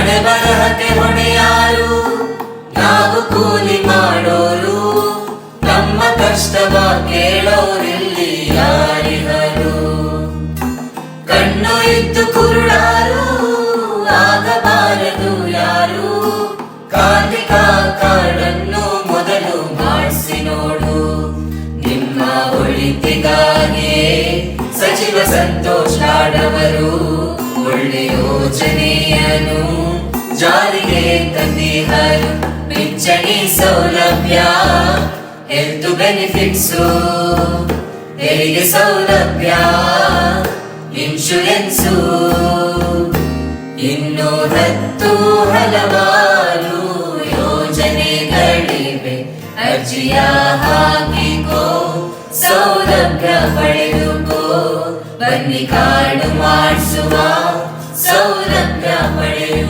ಹಣೆ ಬರಹಕ್ಕೆ ಹೊಣೆಯಾರು. ನಾವು ಕೂಲಿ ಮಾಡೋರು? ನಮ್ಮ ಕಷ್ಟವ ಕೇಳೋರಿಲ್ಲಿ ಯಾರಿಹರು ಕಣ್ಣು ಇದ್ದು ಕುರುಡಾರು ಆಗಬಾರದು ಯಾರು? ಕಾರ್ಮಿಕ ಕಾರ್ಡನ್ನು ಮೊದಲು ಮಾಡಿಸಿ ನೋಡು. ನಿಮ್ಮ ಒಳಿತಿಗಾಗಿ ಸಚಿವ ಸಂತೋಷ್ ಆಡವರು ಒಳ್ಳೆ ಯೋಜನೆಯನ್ನು ಜಾರಿಗೆ ತಂದಿಹರು ಪಿಂಚಣಿ ಸೌಲಭ್ಯ ಹೆಲ್ತ್ ಬೆನಿಫಿಟ್ಸು ತೆರಿಗೆ ಸೌಲಭ್ಯ ಇನ್ಶೂರೆನ್ಸು ಇನ್ನು ಹತ್ತು ಹಲವಾರು ಯೋಜನೆಗಳಿವೆ. ಅರ್ಜಿಯ ಹಾಕಿಕೋ, ಸೌಲಭ್ಯ ಪಡೆದುಕೋ. ಬನ್ನಿ ಕಾರ್ಡ್ ಮಾಡಿಸುವ, ಸೌಲಭ್ಯ ಪಡೆ